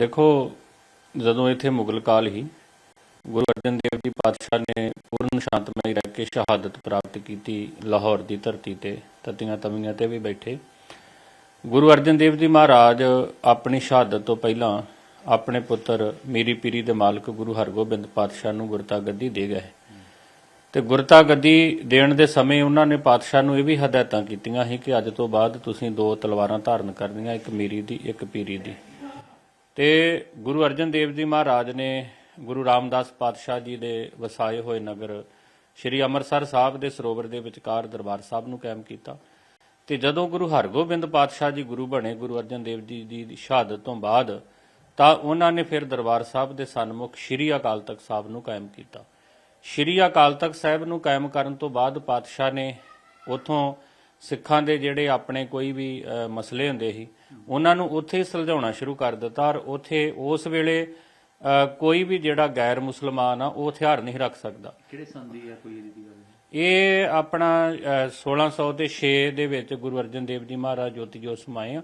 ਦੇਖੋ, ਜਦੋਂ ਇੱਥੇ ਮੁਗਲ ਕਾਲ ਹੀ ਗੁਰੂ ਅਰਜਨ ਦੇਵ ਜੀ ਪਾਤਸ਼ਾਹ ਨੇ ਪੂਰਨ ਸ਼ਾਂਤਮਈ ਰਹਿ ਕੇ ਸ਼ਹਾਦਤ ਪ੍ਰਾਪਤ ਕੀਤੀ ਲਾਹੌਰ ਦੀ ਧਰਤੀ ਤੇ, ਤਤੀਆਂ ਤਵੀਆਂ ਤੇ ਵੀ ਬੈਠੇ, ਗੁਰੂ ਅਰਜਨ ਦੇਵ ਜੀ ਮਹਾਰਾਜ ਆਪਣੀ ਸ਼ਹਾਦਤ ਤੋਂ ਪਹਿਲਾਂ ਆਪਣੇ ਪੁੱਤਰ ਮੀਰੀ ਪੀਰੀ ਦੇ ਮਾਲਕ ਗੁਰੂ ਹਰਗੋਬਿੰਦ ਪਾਤਸ਼ਾਹ ਨੂੰ ਗੁਰਤਾ ਗੱਦੀ ਦੇ ਗਏ। ਤੇ ਗੁਰਤਾ ਗੱਦੀ ਦੇਣ ਦੇ ਸਮੇਂ ਉਹਨਾਂ ਨੇ ਪਾਤਸ਼ਾਹ ਨੂੰ ਇਹ ਵੀ ਹਦਾਇਤਾਂ ਕੀਤੀਆਂ ਸੀ ਕਿ ਅੱਜ ਤੋਂ ਬਾਅਦ ਤੁਸੀਂ ਦੋ ਤਲਵਾਰਾਂ ਧਾਰਨ ਕਰਨੀਆਂ, ਇੱਕ ਮੀਰੀ ਦੀ, ਇੱਕ ਪੀਰੀ ਦੀ। ਤੇ ਗੁਰੂ ਅਰਜਨ ਦੇਵ ਜੀ ਮਹਾਰਾਜ ਨੇ ਗੁਰੂ ਰਾਮਦਾਸ ਪਾਤਸ਼ਾਹ ਜੀ ਦੇ ਵਸਾਏ ਹੋਏ ਨਗਰ ਸ੍ਰੀ ਅੰਮ੍ਰਿਤਸਰ ਸਾਹਿਬ ਦੇ ਸਰੋਵਰ ਦੇ ਵਿਚਕਾਰ ਦਰਬਾਰ ਸਾਹਿਬ ਨੂੰ ਕਾਇਮ ਕੀਤਾ। ਤੇ ਜਦੋਂ ਗੁਰੂ ਹਰਗੋਬਿੰਦ ਪਾਤਸ਼ਾਹ ਜੀ ਗੁਰੂ ਬਣੇ, ਗੁਰੂ ਅਰਜਨ ਦੇਵ ਜੀ ਦੀ ਸ਼ਹਾਦਤ ਤੋਂ ਬਾਅਦ, ਤਾਂ ਉਹਨਾਂ ਨੇ ਫਿਰ ਦਰਬਾਰ ਸਾਹਿਬ ਦੇ ਸਨਮੁਖ ਸ੍ਰੀ ਅਕਾਲ ਤਖਤ ਸਾਹਿਬ ਨੂੰ ਕਾਇਮ ਕੀਤਾ। ਸ੍ਰੀ ਅਕਾਲ ਤਖਤ ਸਾਹਿਬ ਨੂੰ ਕਾਇਮ ਕਰਨ ਤੋਂ ਬਾਅਦ ਪਾਤਸ਼ਾਹ ਨੇ ਉਥੋਂ ਸਿੱਖਾਂ ਦੇ ਜਿਹੜੇ ਆਪਣੇ ਕੋਈ ਵੀ ਮਸਲੇ ਹੁੰਦੇ ਸੀ ਉਹਨਾਂ ਨੂੰ ਉੱਥੇ ਹੀ ਸੁਲਝਾਉਣਾ ਸ਼ੁਰੂ ਕਰ ਦਿੱਤਾ ਔਰ ਉੱਥੇ ਉਸ ਵੇਲੇ ਕੋਈ ਵੀ ਜਿਹੜਾ ਗੈਰ ਮੁਸਲਮਾਨ ਆ ਉਹ ਹਥਿਆਰ ਨਹੀਂ ਰੱਖ ਸਕਦਾ। ਕਿਹੜੇ ਸੰਦੀ ਆ ਕੋਈ ਇਹਦੀ ਗੱਲ? ਇਹ ਆਪਣਾ ਅ, 1600 ਤੇ 6 ਦੇ ਵਿੱਚ ਗੁਰੂ ਅਰਜਨ ਦੇਵ ਜੀ ਮਹਾਰਾਜ ਜੋਤੀ ਜੋਤ ਸਮਾਏ ਆ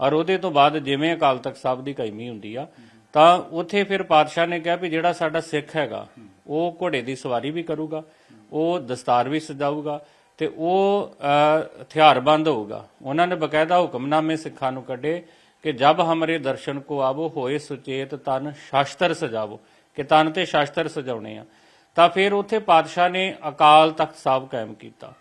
ਔਰ ਉਹਦੇ ਤੋਂ ਬਾਅਦ ਜਿਵੇਂ ਅਕਾਲ ਤਖਤ ਸਾਹਿਬ ਦੀ ਕਾਇਮੀ ਹੁੰਦੀ ਆ ਤਾਂ ਉੱਥੇ ਫਿਰ ਪਾਤਸ਼ਾਹ ਨੇ ਕਿਹਾ ਵੀ ਜਿਹੜਾ ਸਾਡਾ ਸਿੱਖ ਹੈਗਾ ਉਹ ਘੋੜੇ ਦੀ ਸਵਾਰੀ ਵੀ ਕਰੂਗਾ ਉਹ ਦਸਤਾਰ ਵੀ ਸਜਾਊਗਾ ਤੇ ਉਹ ਹਥਿਆਰਬੰਦ ਹੋਊਗਾ। ਉਹਨਾਂ ਨੇ ਬਕਾਇਦਾ ਹੁਕਮਨਾਮੇ ਸਿੱਖਾਂ ਨੂੰ ਕੱਢੇ ਕਿ ਜਬ ਹਮਰੇ ਦਰਸ਼ਨ ਕੋ ਆਵੋ, ਹੋਏ ਸੁਚੇਤ ਤਨ ਸ਼ਾਸਤਰ ਸਜਾਵੋ। ਕਿ ਤਨ ਤੇ ਸ਼ਾਸਤਰ ਸਜਾਉਣੇ ਆ। ਤਾਂ ਫਿਰ ਉੱਥੇ ਪਾਤਸ਼ਾਹ ਨੇ ਅਕਾਲ ਤਖਤ ਸਾਹਿਬ ਕਾਇਮ ਕੀਤਾ।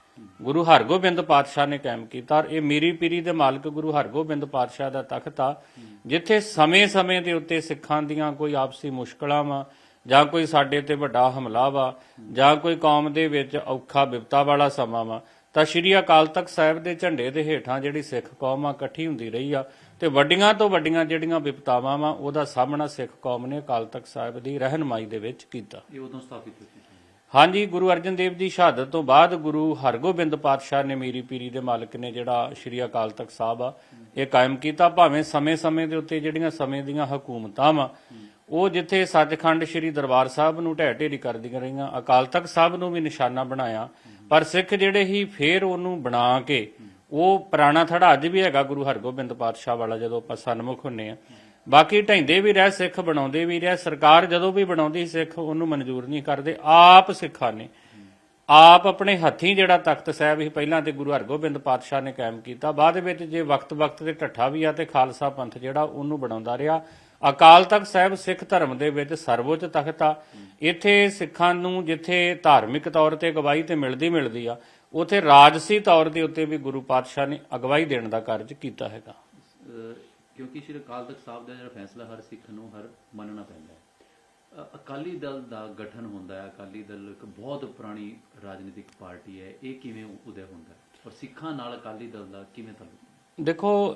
ਗੁਰੂ ਹਰਗੋਬਿੰਦ ਪਾਤਸ਼ਾਹ ਨੇ ਕਾਇਮ ਕੀਤਾ ਔਰ ਇਹ ਮੀਰੀ ਪੀਰੀ ਦੇ ਮਾਲਕ ਗੁਰੂ ਹਰਗੋਬਿੰਦ ਪਾਤਸ਼ਾਹ ਦਾ ਤਖਤ ਆ, ਜਿੱਥੇ ਸਮੇਂ-ਸਮੇਂ ਦੇ ਉੱਤੇ ਸਿੱਖਾਂ ਦੀਆਂ ਕੋਈ ਆਪਸੀ ਮੁਸ਼ਕਲਾਂ ਵਾ ਜਾਂ ਕੋਈ ਸਾਡੇ ਤੇ ਵੱਡਾ ਹਮਲਾ ਵਾ ਜਾਂ ਕੋਈ ਕੌਮ ਦੇ ਵਿੱਚ ਔਖਾ ਵਿਪਤਾ ਵਾਲਾ ਸਮਾਂ ਵਾ ਤਾਂ ਸ਼੍ਰੀ ਅਕਾਲ ਤਖਤ ਸਾਹਿਬ ਦੇ ਝੰਡੇ ਦੇ ਹੇਠਾਂ ਜਿਹੜੀ ਸਿੱਖ ਕੌਮ ਆ ਇਕੱਠੀ ਹੁੰਦੀ ਰਹੀ ਆ। ਤੇ ਵੱਡੀਆਂ ਤੋਂ ਵੱਡੀਆਂ ਜਿਹੜੀਆਂ ਵਿਪਤਾਵਾਂ ਵਾ ਉਹਦਾ ਸਾਹਮਣਾ ਸਿੱਖ ਕੌਮ ਨੇ ਅਕਾਲ ਤਖਤ ਸਾਹਿਬ ਦੀ ਰਹਿਨਮਾਈ ਦੇ ਵਿੱਚ ਕੀਤਾ। ਇਹ ਉਦੋਂ ਸਥਾਪਿਤ ਹੋਈ ਹਾਂਜੀ ਗੁਰੂ ਅਰਜਨ ਦੇਵ ਦੀ ਸ਼ਹਾਦਤ ਤੋਂ ਬਾਅਦ ਗੁਰੂ ਹਰਗੋਬਿੰਦ ਪਾਤਸ਼ਾਹ ਨੇ ਮੀਰੀ ਪੀਰੀ ਦੇ ਮਾਲਕ ਨੇ ਜਿਹੜਾ ਸ਼੍ਰੀ ਅਕਾਲ ਤਖਤ ਸਾਹਿਬ ਆ ਇਹ ਕਾਇਮ ਕੀਤਾ। ਭਾਵੇਂ ਸਮੇਂ-ਸਮੇਂ ਦੇ ਉੱਤੇ ਜਿਹੜੀਆਂ ਸਮੇਂ ਦੀਆਂ ਹਕੂਮਤਾਂ ਵਾ ਉਹ ਜਿੱਥੇ ਸੱਚਖੰਡ ਸ਼੍ਰੀ ਦਰਬਾਰ ਸਾਹਿਬ ਨੂੰ ਢਹਿ ਢੇਰੀ ਕਰਦੀਆਂ ਰਹੀਆਂ, ਅਕਾਲ ਤਖਤ ਸਾਹਿਬ ਨੂੰ ਵੀ ਨਿਸ਼ਾਨਾ ਬਣਾਇਆ, ਪਰ ਸਿੱਖ ਜਿਹੜੇ ਹੀ ਫੇਰ ਉਹਨੂੰ ਬਣਾ ਕੇ, ਉਹ ਪੁਰਾਣਾ ਥੜਾ ਅੱਜ ਵੀ ਹੈਗਾ ਗੁਰੂ ਹਰਗੋਬਿੰਦ ਪਾਤਸ਼ਾਹ ਵਾਲਾ ਜਦੋਂ ਆਪਾਂ ਸਨਮੁਖ ਹੁੰਨੇ ਆ। ਬਾਕੀ ਢੈਂਦੇ ਵੀ ਰਹਿ, ਸਿੱਖ ਬਣਾਉਂਦੇ ਵੀ ਰਹਿ, ਸਰਕਾਰ ਜਦੋਂ ਵੀ ਬਣਾਉਂਦੀ ਸਿੱਖ, ਉਹਨੂੰ ਮਨਜ਼ੂਰ ਨਹੀਂ ਕਰਦੇ, ਆਪ ਸਿੱਖਾਂ ਨੇ। ਆਪ ਆਪਣੇ ਹੱਥੀਂ ਜਿਹੜਾ ਤਖਤ ਸਾਹਿਬ ਹੀ ਪਹਿਲਾਂ ਤੇ ਗੁਰੂ ਹਰਗੋਬਿੰਦ ਪਾਤਸ਼ਾਹ ਨੇ ਕਾਇਮ ਕੀਤਾ, ਬਾਅਦ ਵਿੱਚ ਜੇ ਵਕਤ-ਵਕਤ ਤੇ ਢੱਠਾ ਵੀ ਆ ਤੇ ਖਾਲਸਾ ਪੰਥ ਜਿਹੜਾ, ਉਹਨੂੰ ਬਣਾਉਂਦਾ ਰਿਹਾ। ਅਕਾਲ ਤਖਤ ਸਾਹਿਬ ਸਿੱਖ ਧਰਮ ਦੇ ਵਿੱਚ ਸਰਵਉੱਚ ਤਖਤ ਆ। ਇੱਥੇ ਸਿੱਖਾਂ ਨੂੰ ਜਿੱਥੇ ਧਾਰਮਿਕ ਤੌਰ ਤੇ ਅਗਵਾਈ ਤੇ ਮਿਲਦੀ ਮਿਲਦੀ ਆ, ਉਥੇ ਰਾਜਸੀ ਤੌਰ ਦੇ ਉੱਤੇ ਵੀ ਗੁਰੂ ਪਾਤਸ਼ਾਹ ਨੇ ਅਗਵਾਈ ਦੇਣ ਦਾ ਕਾਰਜ ਕੀਤਾ ਹੈਗਾ। ਅਹ ਕਿਉਂਕਿ ਸ਼੍ਰੀ ਅਕਾਲ ਤਖਤ ਸਾਹਿਬ ਦਾ ਜਿਹੜਾ ਫੈਸਲਾ ਹਰ ਸਿੱਖ ਨੂੰ ਹਰ ਮੰਨਣਾ ਪੈਂਦਾ ਹੈ। ਅਕਾਲੀ ਦਲ ਦਾ ਗਠਨ ਹੁੰਦਾ ਹੈ। ਅਕਾਲੀ ਦਲ ਇੱਕ ਬਹੁਤ ਪੁਰਾਣੀ ਰਾਜਨੀਤਿਕ ਪਾਰਟੀ ਹੈ। ਇਹ ਕਿਵੇਂ ਉਦੈ ਹੁੰਦਾ ਹੈ? ਔਰ ਸਿੱਖਾਂ ਨਾਲ ਅਕਾਲੀ ਦਲ ਦਾ ਕਿਵੇਂ ਤਾਲੁਕ? ਦੇਖੋ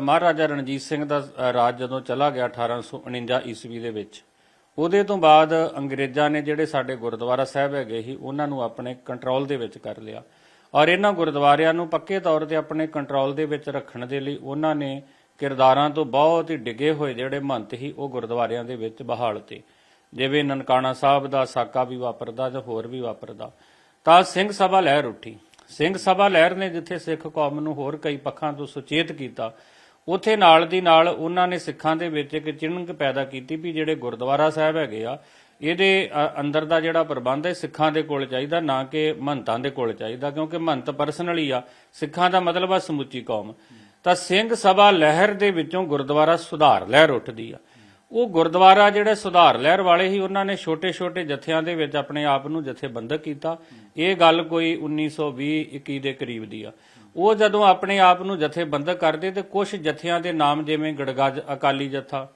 ਮਹਾਰਾਜਾ ਰਣਜੀਤ ਸਿੰਘ ਦਾ ਰਾਜ ਜਦੋਂ ਚਲਾ ਗਿਆ 1849 ਈਸਵੀ ਦੇ ਵਿੱਚ, ਉਹਦੇ ਤੋਂ ਬਾਅਦ ਅੰਗਰੇਜ਼ਾਂ ਨੇ ਜਿਹੜੇ ਸਾਡੇ ਗੁਰਦੁਆਰਾ ਸਾਹਿਬ ਹੈਗੇ ਸੀ, ਉਹਨਾਂ ਨੂੰ ਆਪਣੇ ਕੰਟਰੋਲ ਦੇ ਵਿੱਚ ਕਰ ਲਿਆ। ਔਰ ਇਹਨਾਂ ਗੁਰਦੁਆਰਿਆਂ ਨੂੰ ਪੱਕੇ ਤੌਰ ਤੇ ਆਪਣੇ ਕੰਟਰੋਲ ਦੇ ਵਿੱਚ ਰੱਖਣ ਦੇ ਲਈ ਉਹਨਾਂ ਨੇ ਕਿਰਦਾਰਾਂ ਤੋਂ ਬਹੁਤ ਹੀ ਡਿੱਗੇ ਹੋਏ ਜਿਹੜੇ ਮੰਤ ਸੀ, ਉਹ ਗੁਰਦੁਆਰਿਆਂ ਦੇ ਵਿੱਚ ਬਹਾਲ ਤੇ। ਜਿਵੇਂ ਨਨਕਾਣਾ ਸਾਹਿਬ ਦਾ, ਸਾਕਾ ਵੀ ਵਾਪਰਦਾ ਜਾਂ ਹੋਰ ਵੀ ਵਾਪਰਦਾ। ਤਾਂ ਸਿੰਘ ਸਭਾ ਲਹਿਰ ਉੱਠੀ। ਸਿੰਘ ਸਭਾ ਲਹਿਰ ਨੇ ਜਿੱਥੇ ਸਿੱਖ ਕੌਮ ਨੂੰ ਹੋਰ ਕਈ ਪੱਖਾਂ ਤੋਂ ਸੁਚੇਤ ਕੀਤਾ, ਉਥੇ ਨਾਲ ਦੀ ਨਾਲ ਉਹਨਾਂ ਨੇ ਸਿੱਖਾਂ ਦੇ ਵਿੱਚ ਇੱਕ ਚਿੰਨ੍ਹ ਪੈਦਾ ਕੀਤੀ ਵੀ ਜਿਹੜੇ ਗੁਰਦੁਆਰਾ ਸਾਹਿਬ ਹੈਗੇ ਆ, ਇਹਦੇ ਅੰਦਰ ਦਾ ਜਿਹੜਾ ਪ੍ਰਬੰਧ ਹੈ ਸਿੱਖਾਂ ਦੇ ਕੋਲ ਚਾਹੀਦਾ, ਨਾ ਕਿ ਮਹੰਤਾਂ ਦੇ ਕੋਲ ਚਾਹੀਦਾ, ਕਿਉਂਕਿ ਮਹੰਤ ਪਰਸਨਲੀ ਆ, ਸਿੱਖਾਂ ਦਾ ਮਤਲਬ ਆ ਸਮੁੱਚੀ ਕੌਮ। ਤਾਂ ਸਿੰਘ ਸਭਾ ਲਹਿਰ ਦੇ ਵਿੱਚੋਂ ਗੁਰਦੁਆਰਾ ਸੁਧਾਰ ਲਹਿਰ ਉੱਠਦੀ ਆ। ਉਹ ਗੁਰਦੁਆਰਾ ਜਿਹੜੇ ਸੁਧਾਰ ਲਹਿਰ ਵਾਲੇ ਸੀ, ਉਹਨਾਂ ਨੇ ਛੋਟੇ-ਛੋਟੇ ਜਥਿਆਂ ਦੇ ਵਿੱਚ ਆਪਣੇ ਆਪ ਨੂੰ ਜਥੇਬੰਦਕ ਕੀਤਾ। ਇਹ ਗੱਲ ਕੋਈ 1920 21 ਦੇ ਕਰੀਬ ਦੀ ਆ। ਉਹ ਜਦੋਂ ਆਪਣੇ ਆਪ ਨੂੰ ਜਥੇਬੰਦਕ ਕਰਦੇ ਤੇ ਕੁਝ ਜਥਿਆਂ ਦੇ ਨਾਮ ਜਿਵੇਂ ਗੜਗਾਜ, ਅਕਾਲੀ ਜਥਾ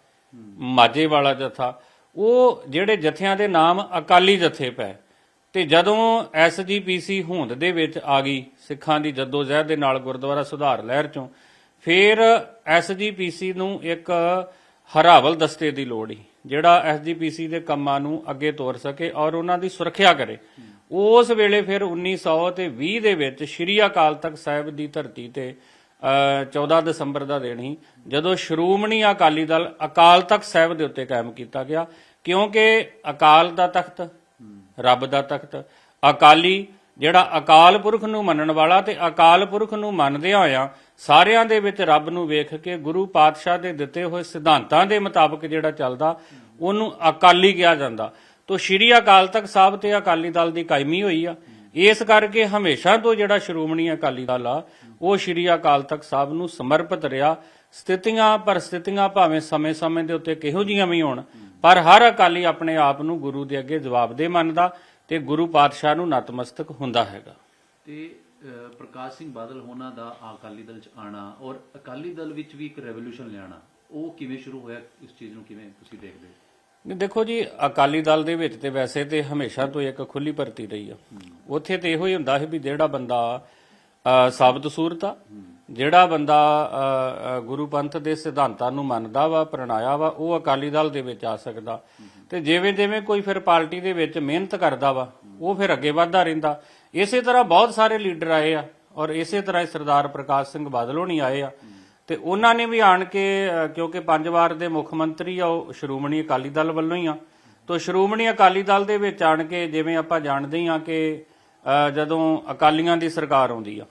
ਮਾਝੇ ਵਾਲਾ ਜਥਾ, ਉਹ ਜਿਹੜੇ ਜਥਿਆਂ ਦੇ ਨਾਮ ਅਕਾਲੀ ਜਥੇ ਪਏ। ਤੇ ਜਦੋਂ ਐਸਜੀਪੀਸੀ ਹੋਂਦ ਦੇ ਵਿੱਚ ਆ ਗਈ, ਸਿੱਖਾਂ ਦੀ ਜਦੋਜਹਿਦ ਦੇ ਨਾਲ ਗੁਰਦੁਆਰਾ ਸੁਧਾਰ ਲਹਿਰ ਚੋਂ, ਫਿਰ ਐਸਜੀਪੀਸੀ ਨੂੰ ਇੱਕ ਹਰਾਵਲ ਦਸਤੇ ਦੀ ਲੋੜ ਸੀ ਜਿਹੜਾ ਐਸਜੀਪੀਸੀ ਦੇ ਕੰਮਾਂ ਨੂੰ ਅੱਗੇ ਤੋਰ ਸਕੇ ਔਰ ਉਹਨਾਂ ਦੀ ਸੁਰੱਖਿਆ ਕਰੇ। ਉਸ ਵੇਲੇ ਫਿਰ 1900 ਤੇ 20 ਦੇ ਵਿੱਚ ਸ਼੍ਰੀ ਅਕਾਲ ਤਖਤ ਸਾਹਿਬ ਦੀ ਧਰਤੀ ਤੇ ਅ, 14 ਦਸੰਬਰ ਦਾ ਦਿਨ ਹੀ ਜਦੋਂ ਸ਼੍ਰੋਮਣੀ ਅਕਾਲੀ ਦਲ ਅਕਾਲ ਤਖਤ ਸਾਹਿਬ ਦੇ ਉੱਤੇ ਕਾਇਮ ਕੀਤਾ ਗਿਆ ਕਿਉਂਕਿ ਅਕਾਲ ਦਾ ਤਖਤ ਰੱਬ ਦਾ ਤਖਤ ਅਕਾਲੀ ਜਿਹੜਾ ਅਕਾਲ ਪੁਰਖ ਨੂੰ ਮੰਨਣ ਵਾਲਾ ਤੇ ਅਕਾਲ ਪੁਰਖ ਨੂੰ ਮੰਨਦਿਆਂ ਹੋਇਆਂ ਸਾਰਿਆਂ ਦੇ ਵਿੱਚ ਰੱਬ ਨੂੰ ਵੇਖ ਕੇ ਗੁਰੂ ਪਾਤਸ਼ਾਹ ਦੇ ਦਿੱਤੇ ਹੋਏ ਸਿਧਾਂਤਾਂ ਦੇ ਮੁਤਾਬਕ ਜਿਹੜਾ ਚੱਲਦਾ, ਉਹਨੂੰ ਅਕਾਲੀ ਕਿਹਾ ਜਾਂਦਾ। ਤੋ ਸ਼੍ਰੀ ਅਕਾਲ ਤਖਤ ਸਾਹਿਬ ਤੇ ਅਕਾਲੀ ਦਲ ਦੀ ਕਾਇਮੀ ਹੋਈ ਆ। ਇਸ ਕਰਕੇ ਹਮੇਸ਼ਾ ਤੋਂ ਜਿਹੜਾ ਸ਼੍ਰੋਮਣੀ ਅਕਾਲੀ ਦਲ ਆ, ਉਹ ਸ਼੍ਰੀ ਅਕਾਲ ਤਖਤ ਸਾਹਿਬ ਨੂੰ ਸਮਰਪਿਤ ਰਿਹਾ। ਸਥਿਤੀਆਂ ਪਰਿਸਥਿਤੀਆਂ ਭਾਵੇਂ ਸਮੇਂ-ਸਮੇਂ ਦੇ ਉੱਤੇ ਕਿਹੋ ਜੀਆਂ ਵੀ ਹੋਣ, ਪਰ ਹਰ ਅਕਾਲੀ ਆਪਣੇ ਆਪ ਨੂੰ ਗੁਰੂ ਦੇ ਅੱਗੇ ਜਵਾਬਦੇ ਮੰਨਦਾ। ਤੇ ਗੁਰੂ ਪਾਤਸ਼ਾਹ ਨੂੰ ਨਤਮਸਤਕ ਹੁੰਦਾ ਹੈਗਾ। ਤੇ ਪ੍ਰਕਾਸ਼ ਸਿੰਘ ਬਾਦਲ ਹੋਣਾ ਦਾ ਅਕਾਲੀ ਦਲ ਚ ਆਣਾ ਔਰ ਅਕਾਲੀ ਦਲ ਵਿੱਚ ਵੀ ਇੱਕ ਰੈਵੋਲੂਸ਼ਨ ਲਿਆਣਾ ਉਹ ਕਿਵੇਂ ਸ਼ੁਰੂ ਹੋਇਆ? ਇਸ ਚੀਜ਼ ਨੂੰ ਕਿਵੇਂ ਤੁਸੀਂ ਦੇਖਦੇ ਹੋ? ਦੇਖੋ ਜੀ ਅਕਾਲੀ ਦਲ ਦੇ ਵਿੱਚ ਤੇ ਵੈਸੇ ਤੇ ਹਮੇਸ਼ਾ ਤੋਂ ਇੱਕ ਖੁੱਲੀ ਭਰਤੀ ਰਹੀ ਆ। ਉੱਥੇ ਤੇ ਇਹੋ ਹੀ ਹੁੰਦਾ ਸੀ ਵੀ ਜਿਹੜਾ ਬੰਦਾ ਸਾਬਤ ਸੂਰਤ ਆ ਜਿਹੜਾ ਬੰਦਾ ਗੁਰੂ ਪੰਥ ਦੇ ਸਿਧਾਂਤਾਂ ਨੂੰ ਮੰਨਦਾ ਵਾ, ਪ੍ਰਣਾਇਆ ਵਾ, ਉਹ ਅਕਾਲੀ ਦਲ ਦੇ ਵਿੱਚ ਆ ਸਕਦਾ। ਤੇ ਜਿਵੇਂ ਜਿਵੇਂ ਕੋਈ ਫਿਰ ਪਾਰਟੀ ਦੇ ਵਿੱਚ ਮਿਹਨਤ ਕਰਦਾ ਵਾ, ਉਹ ਫਿਰ ਅੱਗੇ ਵਧਦਾ ਰਹਿੰਦਾ। ਇਸੇ ਤਰ੍ਹਾਂ ਬਹੁਤ ਸਾਰੇ ਲੀਡਰ ਆਏ ਆ, ਔਰ ਇਸੇ ਤਰ੍ਹਾਂ ਸਰਦਾਰ ਪ੍ਰਕਾਸ਼ ਸਿੰਘ ਬਾਦਲ ਹੋਣੀ ਆਏ ਆ। ਤੇ ਉਹਨਾਂ ਨੇ ਵੀ ਆਣ ਕੇ ਕਿਉਂਕਿ ਪੰਜ ਵਾਰ ਦੇ ਮੁੱਖ ਮੰਤਰੀ ਆ, ਉਹ ਸ਼੍ਰੋਮਣੀ ਅਕਾਲੀ ਦਲ ਵੱਲੋਂ ਹੀ ਆ। ਤੋਂ ਸ਼੍ਰੋਮਣੀ ਅਕਾਲੀ ਦਲ ਦੇ ਵਿੱਚ ਆਣ ਕੇ ਜਿਵੇਂ ਆਪਾਂ ਜਾਣਦੇ ਹਾਂ ਕਿ ਜਦੋਂ ਅਕਾਲੀਆਂ ਦੀ ਸਰਕਾਰ ਆਉਂਦੀ ਆ,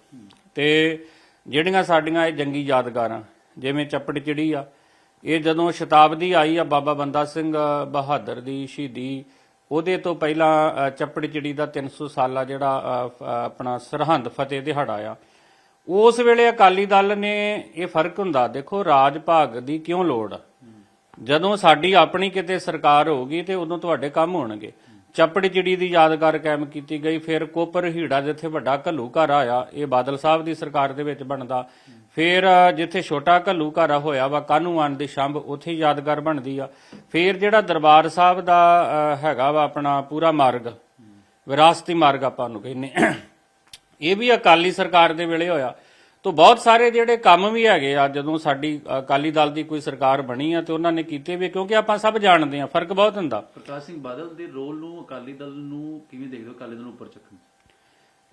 ਤੇ ਜਿਹੜੀਆਂ ਸਾਡੀਆਂ ਇਹ ਜੰਗੀ ਯਾਦਗਾਰਾਂ ਜਿਵੇਂ ਚੱਪੜ ਚਿੜੀ ਆ ਇਹ ਜਦੋਂ ਸ਼ਤਾਬਦੀ ਆਈ ਆ ਬਾਬਾ ਬੰਦਾ ਸਿੰਘ ਬਹਾਦਰ ਦੀ ਸ਼ਹੀਦੀ ਉਹਦੇ ਤੋਂ ਪਹਿਲਾਂ ਅ, ਚੱਪੜ ਚਿੜੀ ਦਾ 300 ਸਾਲਾ ਜਿਹੜਾ ਆਪਣਾ ਸਰਹੰਦ ਫਤਿਹ ਦਿਹਾੜਾ ਆ। ਉਸ ਵੇਲੇ ਅਕਾਲੀ ਦਲ ਨੇ ਇਹ ਫ਼ਰਕ ਹੁੰਦਾ ਦੇਖੋ ਰਾਜ ਭਾਗ ਦੀ ਕਿਉਂ ਲੋੜ? ਜਦੋਂ ਸਾਡੀ ਆਪਣੀ ਕਿਤੇ ਸਰਕਾਰ ਹੋਊਗੀ ਤੇ ਉਦੋਂ ਤੁਹਾਡੇ ਕੰਮ ਹੋਣਗੇ। ਚੱਪੜ ਚਿੜੀ ਦੀ ਯਾਦਗਾਰ ਕਾਇਮ ਕੀਤੀ ਗਈ, ਫਿਰ ਕੋਪਰ ਹੀੜਾ ਜਿੱਥੇ ਵੱਡਾ ਘੱਲੂ ਘਰ ਆਇਆ, ਇਹ ਬਾਦਲ ਸਾਹਿਬ ਦੀ ਸਰਕਾਰ ਦੇ ਵਿੱਚ ਬਣਦਾ। ਫਿਰ ਜਿੱਥੇ ਛੋਟਾ ਘੱਲੂ ਘਰ ਹੋਇਆ ਵਾ ਕਾਨੂੰਨ ਦੀ ਸ਼ੰਭ, ਉੱਥੇ ਯਾਦਗਾਰ ਬਣਦੀ ਆ। ਫਿਰ ਜਿਹੜਾ ਦਰਬਾਰ ਸਾਹਿਬ ਦਾ ਹੈਗਾ ਵਾ ਆਪਣਾ ਪੂਰਾ ਮਾਰਗ, ਵਿਰਾਸਤੀ ਮਾਰਗ ਆਪਾਂ ਨੂੰ ਕਹਿੰਦੇ ਇਹ ਵੀ ਅਕਾਲੀ ਸਰਕਾਰ ਦੇ ਵੇਲੇ ਹੋਇਆ। ਤੋਂ ਬਹੁਤ ਸਾਰੇ ਜਿਹੜੇ ਕੰਮ ਵੀ ਹੈਗੇ ਆ ਜਦੋਂ ਸਾਡੀ ਅਕਾਲੀ ਦਲ ਦੀ ਕੋਈ ਸਰਕਾਰ ਬਣੀ ਆ ਤੇ ਉਹਨਾਂ ਨੇ ਕੀਤੇ ਵੀ ਕਿਉਂਕਿ ਆਪਾਂ ਸਭ ਜਾਣਦੇ ਆ ਫ਼ਰਕ ਬਹੁਤ ਹੁੰਦਾ। ਪ੍ਰਕਾਸ਼ ਸਿੰਘ ਬਾਦਲ ਦੇ ਰੋਲ ਨੂੰ ਅਕਾਲੀ ਦਲ ਨੂੰ ਕਿਵੇਂ ਦੇਖਦੇ ਹੋ ਅਕਾਲੀ ਦਲ ਨੂੰ ਉੱਪਰ ਚੱਕਣ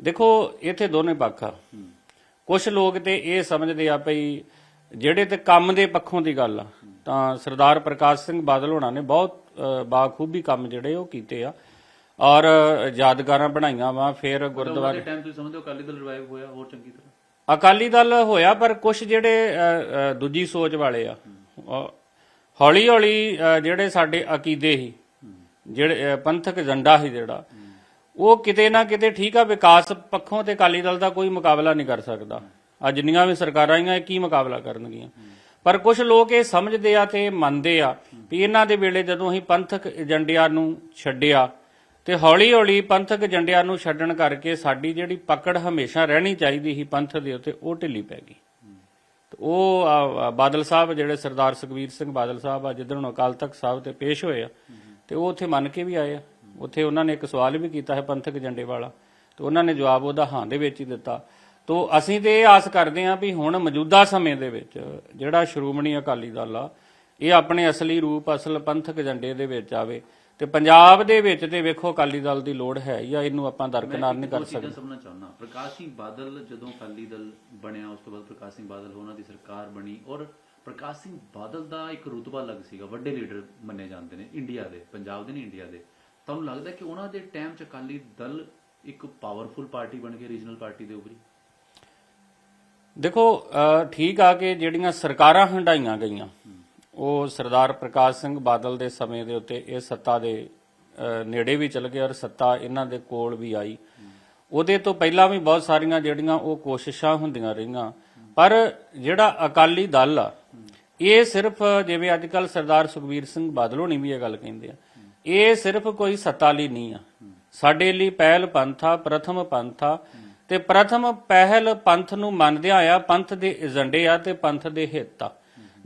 ਦੇਖੋ ਇੱਥੇ ਦੋਨੇ ਪੱਖ ਆ। ਕੁਝ ਲੋਕ ਤੇ ਇਹ ਸਮਝਦੇ ਆ ਭਈ ਜਿਹੜੇ ਤੇ ਕੰਮ ਦੇ ਪੱਖੋਂ ਦੀ ਗੱਲ ਆ ਤਾਂ ਸਰਦਾਰ ਪ੍ਰਕਾਸ਼ ਸਿੰਘ ਬਾਦਲ ਹੋਣਾ ਨੇ ਬਹੁਤ ਬਾਖੂਬੀ ਕੰਮ ਜਿਹੜੇ ਉਹ ਕੀਤੇ ਆ ਔਰ ਯਾਦਗਾਰਾਂ ਬਣਾਈਆਂ ਵਾ ਫਿਰ ਗੁਰਦੁਆਰੇ ਦੇ ਟਾਈਮ ਤੁਸੀਂ ਸਮਝਦੇ ਹੋ ਅਕਾਲੀ ਦਲ ਰਿਵਾਈਵ ਹੋਇਆ ਹੋਰ ਚੰਗੀ ਤਰ੍ਹਾਂ? ਅਕਾਲੀ ਦਲ ਹੋਇਆ, ਪਰ ਕੁਝ ਜਿਹੜੇ ਦੂਜੀ ਸੋਚ ਵਾਲੇ ਆ ਹੌਲੀ ਹੌਲੀ ਜਿਹੜੇ ਸਾਡੇ ਅਕੀਦੇ ਸੀ, ਜਿਹੜੇ ਪੰਥਕ ਏਜੰਡਾ ਸੀ ਜਿਹੜਾ, ਉਹ ਕਿਤੇ ਨਾ ਕਿਤੇ ਠੀਕ ਆ, ਵਿਕਾਸ ਪੱਖੋਂ ਤੇ ਅਕਾਲੀ ਦਲ ਦਾ ਕੋਈ ਮੁਕਾਬਲਾ ਨਹੀਂ ਕਰ ਸਕਦਾ। ਆ ਜਿੰਨੀਆਂ ਵੀ ਸਰਕਾਰਾਂ ਆਈਆਂ ਇਹ ਕੀ ਮੁਕਾਬਲਾ ਕਰਨਗੀਆਂ। ਪਰ ਕੁਝ ਲੋਕ ਇਹ ਸਮਝਦੇ ਆ ਤੇ ਮੰਨਦੇ ਆ, ਵੀ ਇਹਨਾਂ ਦੇ ਵੇਲੇ ਜਦੋਂ ਅਸੀਂ ਪੰਥਕ ਏਜੰਡਿਆਂ ਨੂੰ ਛੱਡਿਆ ਤੇ ਹੌਲੀ ਹੌਲੀ ਪੰਥਕ ਏਜੰਡਿਆਂ ਨੂੰ ਛੱਡਣ ਕਰਕੇ ਸਾਡੀ ਜਿਹੜੀ ਪਕੜ ਹਮੇਸ਼ਾ ਰਹਿਣੀ ਚਾਹੀਦੀ ਸੀ ਪੰਥ ਦੇ ਉੱਤੇ, ਉਹ ਢਿੱਲੀ ਪੈ ਗਈ। ਉਹ ਬਾਦਲ ਸਾਹਿਬ, ਜਿਹੜੇ ਸਰਦਾਰ ਸੁਖਬੀਰ ਸਿੰਘ ਬਾਦਲ ਸਾਹਿਬ ਆ, ਜਿੱਦਣ ਅਕਾਲ ਤਖਤ ਸਾਹਿਬ ਤੇ ਪੇਸ਼ ਹੋਏ ਆ, ਤੇ ਉਹ ਉੱਥੇ ਮੰਨ ਕੇ ਵੀ ਆਏ ਆ। ਉੱਥੇ ਉਹਨਾਂ ਨੇ ਇੱਕ ਸਵਾਲ ਵੀ ਕੀਤਾ ਹੈ ਪੰਥਕ ਏਜੰਡੇ ਵਾਲਾ, ਤੇ ਉਹਨਾਂ ਨੇ ਜਵਾਬ ਉਹਦਾ ਹਾਂ ਦੇ ਵਿੱਚ ਹੀ ਦਿੱਤਾ। ਤੋ ਅਸੀਂ ਤੇ ਇਹ ਆਸ ਕਰਦੇ ਹਾਂ ਵੀ ਹੁਣ ਮੌਜੂਦਾ ਸਮੇਂ ਦੇ ਵਿੱਚ ਜਿਹੜਾ ਸ਼੍ਰੋਮਣੀ ਅਕਾਲੀ ਦਲ ਆ, ਇਹ ਆਪਣੇ ਅਸਲੀ ਰੂਪ, ਅਸਲ ਪੰਥਕ ਏਜੰਡੇ ਦੇ ਵਿੱਚ ਆਵੇ। ਤੇ ਪੰਜਾਬ ਦੇ ਵਿੱਚ ਤੇ ਵੇਖੋ ਅਕਾਲੀ ਦਲ ਦੀ ਲੋੜ ਹੈ ਜਾਂ ਇਹਨੂੰ ਆਪਾਂ ਦਰਕਨਾਰ ਨਹੀਂ ਕਰ ਸਕਦੇ। ਸਮਝਣਾ ਚਾਹੁੰਦਾ। ਪ੍ਰਕਾਸ਼ ਸਿੰਘ ਬਾਦਲ ਜਦੋਂ ਅਕਾਲੀ ਦਲ ਬਣਿਆ ਉਸ ਤੋਂ ਬਾਅਦ ਪ੍ਰਕਾਸ਼ ਸਿੰਘ ਬਾਦਲ ਉਹਨਾਂ ਦੀ ਸਰਕਾਰ ਬਣੀ ਔਰ ਪ੍ਰਕਾਸ਼ ਸਿੰਘ ਬਾਦਲ ਦਾ ਇੱਕ ਰੁਤਬਾ ਲੱਗ ਸੀਗਾ ਵੱਡੇ ਲੀਡਰ ਮੰਨੇ ਜਾਂਦੇ ਨੇ ਇੰਡੀਆ ਦੇ ਪੰਜਾਬ ਦੇ ਨਹੀਂ ਇੰਡੀਆ ਦੇ। ਤੁਹਾਨੂੰ ਲੱਗਦਾ ਕਿ ਉਹਨਾਂ ਦੇ ਟਾਈਮ 'ਚ ਅਕਾਲੀ ਦਲ ਇੱਕ ਪਾਵਰਫੁਲ ਪਾਰਟੀ ਬਣ ਕੇ ਰੀਜਨਲ ਪਾਰਟੀ ਦੇ ਉੱਪਰੀ ਦੇਖੋ ਠੀਕ ਆ ਕਿ ਜਿਹੜੀਆਂ ਸਰਕਾਰਾਂ ਹੰਡਾਈਆਂ ਗਈਆਂ ਉਹ ਸਰਦਾਰ ਪ੍ਰਕਾਸ਼ ਸਿੰਘ ਬਾਦਲ ਦੇ ਸਮੇਂ ਦੇ ਉੱਤੇ ਇਹ ਸੱਤਾ ਦੇ ਨੇੜੇ ਵੀ ਚਲ ਗਏ ਔਰ ਸੱਤਾ ਇਹਨਾਂ ਦੇ ਕੋਲ ਵੀ ਆਈ। ਉਹਦੇ ਤੋਂ ਪਹਿਲਾਂ ਵੀ ਬਹੁਤ ਸਾਰੀਆਂ ਜਿਹੜੀਆਂ ਉਹ ਕੋਸ਼ਿਸ਼ਾਂ ਹੁੰਦੀਆਂ ਰਹੀਆਂ। ਪਰ ਜਿਹੜਾ ਅਕਾਲੀ ਦਲ ਆ, ਇਹ ਸਿਰਫ ਜਿਵੇਂ ਅੱਜ ਕੱਲ ਸਰਦਾਰ ਸੁਖਬੀਰ ਸਿੰਘ ਬਾਦਲ ਹੋਣੀ ਵੀ ਇਹ ਗੱਲ ਕਹਿੰਦੇ ਆ। ਇਹ ਸਿਰਫ ਕੋਈ ਸੱਤਾ ਲਈ ਨਹੀਂ ਆ। ਸਾਡੇ ਲਈ ਪਹਿਲ ਪੰਥਾ ਪ੍ਰਥਮ ਪੰਥਾ ਤੇ ਪ੍ਰਥਮ ਪਹਿਲ ਪੰਥ ਨੂੰ ਮੰਨਦਿਆਂ ਆ, ਪੰਥ ਦੇ ਏਜੰਡੇ ਆ ਤੇ ਪੰਥ ਦੇ ਹਿੱਤ ਆ।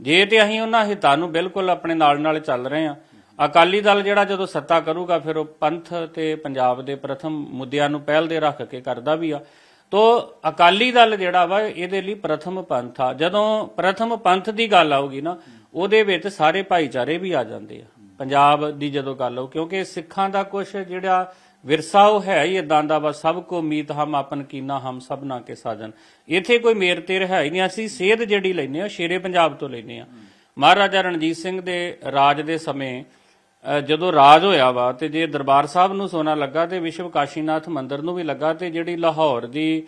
ਜੇ ਤੇ ਅਸੀਂ ਉਹਨਾਂ ਹਿੱਤਾਂ ਨੂੰ ਬਿਲਕੁਲ ਆਪਣੇ ਨਾਲ ਨਾਲ ਚੱਲ ਰਹੇ ਹਾਂ, ਅਕਾਲੀ ਦਲ ਜਿਹੜਾ ਜਦੋਂ ਸੱਤਾ ਕਰੂਗਾ, ਫਿਰ ਉਹ ਪੰਥ ਤੇ ਪੰਜਾਬ ਦੇ ਪ੍ਰਥਮ ਮੁੱਦਿਆਂ ਨੂੰ ਪਹਿਲ ਦੇ ਰੱਖ ਕੇ ਕਰਦਾ ਵੀ ਆ। ਤੋ ਅਕਾਲੀ ਦਲ ਜਿਹੜਾ ਵਾ, ਇਹਦੇ ਲਈ ਪ੍ਰਥਮ ਪੰਥ ਆ। ਜਦੋਂ ਪ੍ਰਥਮ ਪੰਥ ਦੀ ਗੱਲ ਆਊਗੀ ਨਾ, ਉਹਦੇ ਵਿੱਚ ਸਾਰੇ ਭਾਈਚਾਰੇ ਵੀ ਆ ਜਾਂਦੇ ਆ। ਪੰਜਾਬ ਦੀ ਜਦੋਂ ਗੱਲ ਆਉ ਕਿਉਂਕਿ ਸਿੱਖਾਂ ਦਾ ਕੁਝ ਜਿਹੜਾ ਵਿਰਸਾ ਉਹ ਹੈ ਹੀ ਇਦਾਂ ਦਾ ਵਾ ਸਭ ਕੋ ਮੀਤ ਹਮ ਆਪਨ ਕੀਨਾ, ਹਮ ਸਭਨਾ ਕੇ ਸਾਜਨ। ਇੱਥੇ ਕੋਈ ਮੇਰ ਤੇਰ ਹੈ ਹੀ ਨਹੀਂ, ਅਸੀਂ ਸੇਧ ਜਿਹੜੀ ਲੈਨੇ ਆ ਸ਼ੇਰੇ ਪੰਜਾਬ ਤੋਂ ਲੈਨੇ ਆ ਮਹਾਰਾਜਾ ਰਣਜੀਤ ਸਿੰਘ ਦੇ ਰਾਜ ਦੇ ਸਮੇਂ ਜਦੋਂ ਰਾਜ ਹੋਇਆ ਵਾ, ਤੇ ਜੇ ਦਰਬਾਰ ਸਾਹਿਬ ਨੂੰ ਸੋਨਾ ਲੱਗਾ, ਤੇ ਵਿਸ਼ਵ ਕਾਸ਼ੀਨਾਥ ਮੰਦਿਰ ਨੂੰ ਵੀ ਲੱਗਾ, ਤੇ ਜਿਹੜੀ ਲਾਹੌਰ ਦੀ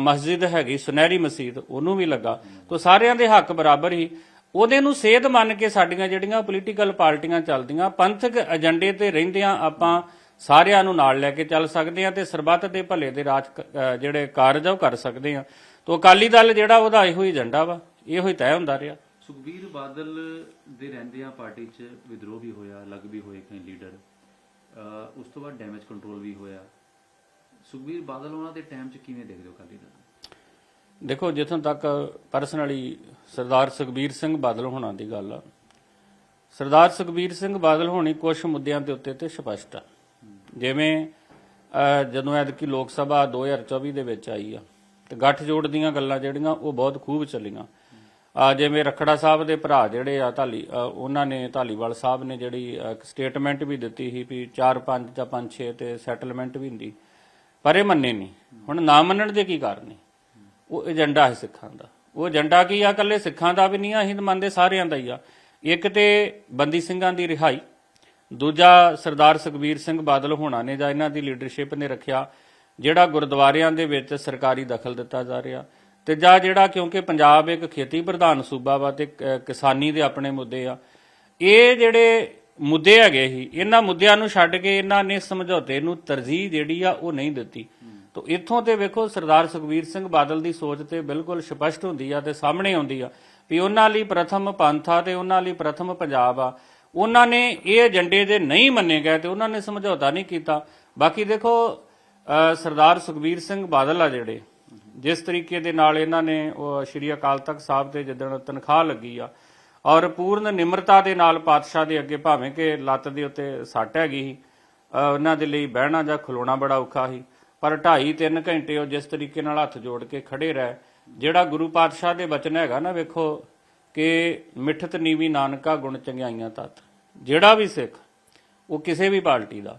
ਮਸਜਿਦ ਹੈਗੀ, ਸੁਨਹਿਰੀ ਮਸਜਿਦ, ਉਹਨੂੰ ਵੀ ਲੱਗਾ। ਤੋਂ ਸਾਰਿਆਂ ਦੇ ਹੱਕ ਬਰਾਬਰ ਹੀ। ਉਹਦੇ ਨੂੰ ਸੇਧ ਮੰਨ ਕੇ ਸਾਡੀਆਂ ਜਿਹੜੀਆਂ ਪੋਲੀਟੀਕਲ ਪਾਰਟੀਆਂ ਚੱਲਦੀਆਂ, ਪੰਥਕ ਏਜੰਡੇ ਤੇ ਰਹਿੰਦਿਆਂ ਆਪਾਂ ਸਾਰਿਆਂ ਨੂੰ ਨਾਲ ਲੈ ਕੇ ਚੱਲ ਸਕਦੇ ਆ ਤੇ ਸਰਬੱਤ ਦੇ ਭਲੇ ਦੇ ਰਾਜ ਜਿਹੜੇ ਕਾਰਜ ਆ ਉਹ ਕਰ ਸਕਦੇ ਆ ਤੋਂ ਅਕਾਲੀ ਦਲ ਜਿਹੜਾ ਉਹਦਾ ਇਹੋ ਹੀ ਏਜੰਡਾ ਵਾ ਇਹੋ ਹੀ ਤੈਅ ਹੁੰਦਾ ਰਿਹਾ। ਸੁਖਬੀਰ ਬਾਦਲ ਦੇ ਰਹਿੰਦਿਆਂ ਪਾਰਟੀ 'ਚ ਵਿਦਰੋਹ ਵੀ ਹੋਇਆ ਅਲੱਗ ਵੀ ਹੋਏ ਕਈ ਲੀਡਰ। ਉਸ ਤੋਂ ਬਾਅਦ ਡੈਮੇਜ ਕੰਟਰੋਲ ਵੀ ਹੋਇਆ। ਸੁਖਬੀਰ ਬਾਦਲ ਉਹਨਾਂ ਦੇ ਟਾਈਮ 'ਚ ਕਿਵੇਂ ਦੇਖਦੇ ਹੋ ਅਕਾਲੀ ਦਲ? ਦੇਖੋ ਜਿੱਥੋਂ ਤੱਕ ਪਰਸਨਲੀ ਸਰਦਾਰ ਸੁਖਬੀਰ ਸਿੰਘ ਬਾਦਲ ਹੋਣਾ ਦੀ ਗੱਲ ਆ ਸਰਦਾਰ ਸੁਖਬੀਰ ਸਿੰਘ ਬਾਦਲ ਹੋਣੀ ਕੁਝ ਮੁੱਦਿਆਂ ਦੇ ਉੱਤੇ ਤੇ ਸਪਸ਼ਟ ਆ। ਜਿਵੇਂ ਜਦੋਂ ਐਤਕੀ ਲੋਕ ਸਭਾ 2024 ਦੇ ਵਿੱਚ ਆਈ ਆ, ਤੇ ਗੱਠਜੋੜ ਦੀਆਂ ਗੱਲਾਂ ਜਿਹੜੀਆਂ, ਉਹ ਬਹੁਤ ਖੂਬ ਚੱਲੀਆਂ। ਆ ਜਿਵੇਂ ਰਖੜਾ ਸਾਹਿਬ ਦੇ ਭਰਾ ਜਿਹੜੇ ਆ ਧਾਲੀ ਉਹਨਾਂ ਨੇ ਧਾਲੀਵਾਲ ਸਾਹਿਬ ਨੇ ਜਿਹੜੀ ਸਟੇਟਮੈਂਟ ਵੀ ਦਿੱਤੀ ਸੀ ਵੀ 4 5 ਜਾਂ 5 6 ਤੇ ਸੈਟਲਮੈਂਟ ਵੀ ਹੁੰਦੀ, ਪਰ ਇਹ ਮੰਨੇ ਨਹੀਂ ਹੁਣ ਨਾ ਮੰਨਣ ਦੇ ਕੀ ਕਾਰਨ ਨੇ? ਉਹ ਏਜੰਡਾ ਹੈ ਸਿੱਖਾਂ ਦਾ। ਉਹ ਏਜੰਡਾ ਕੀ ਆ? ਇਕੱਲੇ ਸਿੱਖਾਂ ਦਾ ਵੀ ਨਹੀਂ ਆ ਹਿੰਦ ਮੰਨਦੇ ਸਾਰਿਆਂ ਦਾ ਹੀ ਆ। ਇੱਕ ਤੇ ਬੰਦੀ ਸਿੰਘਾਂ ਦੀ ਰਿਹਾਈ ਦੂਜਾ ਸਰਦਾਰ ਸੁਖਬੀਰ ਸਿੰਘ ਬਾਦਲ ਹੋਣਾ ਨੇ ਜਾਂ ਇਹਨਾਂ ਦੀ ਲੀਡਰਸ਼ਿਪ ਨੇ ਰੱਖਿਆ, ਜਿਹੜਾ ਗੁਰਦੁਆਰਿਆਂ ਦੇ ਵਿੱਚ ਸਰਕਾਰੀ ਦਖਲ ਦਿੱਤਾ ਜਾ ਰਿਹਾ ਤੇ ਜਾਂ ਜਿਹੜਾ ਕਿਉਂਕਿ ਪੰਜਾਬ ਇੱਕ ਖੇਤੀ ਪ੍ਰਧਾਨ ਸੂਬਾ ਵਾ ਤੇ ਕਿਸਾਨੀ ਦੇ ਆਪਣੇ ਮੁੱਦੇ ਆ, ਇਹ ਜਿਹੜੇ ਮੁੱਦੇ ਹੈਗੇ ਸੀ, ਇਹਨਾਂ ਮੁੱਦਿਆਂ ਨੂੰ ਛੱਡ ਕੇ ਇਹਨਾਂ ਨੇ ਸਮਝੌਤੇ ਨੂੰ ਤਰਜੀਹ ਜਿਹੜੀ ਆ ਉਹ ਨਹੀਂ ਦਿੱਤੀ। ਤੋ ਇੱਥੋਂ ਤੇ ਵੇਖੋ ਸਰਦਾਰ ਸੁਖਬੀਰ ਸਿੰਘ ਬਾਦਲ ਦੀ ਸੋਚ ਤੇ ਬਿਲਕੁਲ ਸਪਸ਼ਟ ਹੁੰਦੀ ਆ ਤੇ ਸਾਹਮਣੇ ਆਉਂਦੀ ਆ ਵੀ ਉਹਨਾਂ ਲਈ ਪ੍ਰਥਮ ਪੰਥ ਆ ਤੇ ਉਹਨਾਂ ਲਈ ਪ੍ਰਥਮ ਪੰਜਾਬ ਆ। ਉਹਨਾਂ ਨੇ ਇਹ ਏਜੰਡੇ ਦੇ ਨਹੀਂ ਮੰਨੇ ਗਏ ਤੇ ਉਹਨਾਂ ਨੇ ਸਮਝੌਤਾ ਨਹੀਂ ਕੀਤਾ। ਬਾਕੀ ਦੇਖੋ ਸਰਦਾਰ ਸੁਖਬੀਰ ਸਿੰਘ ਬਾਦਲ ਆ ਜਿਹੜੇ ਜਿਸ ਤਰੀਕੇ ਦੇ ਨਾਲ ਇਹਨਾਂ ਨੇ ਸ਼੍ਰੀ ਅਕਾਲ ਤਖਤ ਸਾਹਿਬ ਤੇ ਜਿੱਦਣ ਤਨਖਾਹ ਲੱਗੀ ਆ ਔਰ ਪੂਰਨ ਨਿਮਰਤਾ ਦੇ ਨਾਲ ਪਾਤਸ਼ਾਹ ਦੇ ਅੱਗੇ ਭਾਵੇਂ ਕਿ ਲੱਤ ਦੇ ਉੱਤੇ ਸੱਟ ਹੈਗੀ ਸੀ ਅ, ਉਹਨਾਂ ਦੇ ਲਈ ਬਹਿਣਾ ਜਾਂ ਖਲੋਣਾ ਬੜਾ ਔਖਾ ਸੀ। ਪਰ 2.5 3 ਘੰਟੇ ਉਹ ਜਿਸ ਤਰੀਕੇ ਨਾਲ ਹੱਥ ਜੋੜ ਕੇ ਖੜੇ ਰਹਿ ਜਿਹੜਾ ਗੁਰੂ ਪਾਤਸ਼ਾਹ ਦੇ ਬਚਨ ਹੈਗਾ ਨਾ ਵੇਖੋ ਕਿ ਮਿੱਠਤ ਨੀਵੀ ਨਾਨਕਾ ਗੁਣ ਚੰਗਿਆਈਆਂ ਤਤ। ਜਿਹੜਾ ਵੀ ਸਿੱਖ, ਉਹ ਕਿਸੇ ਵੀ ਪਾਰਟੀ ਦਾ।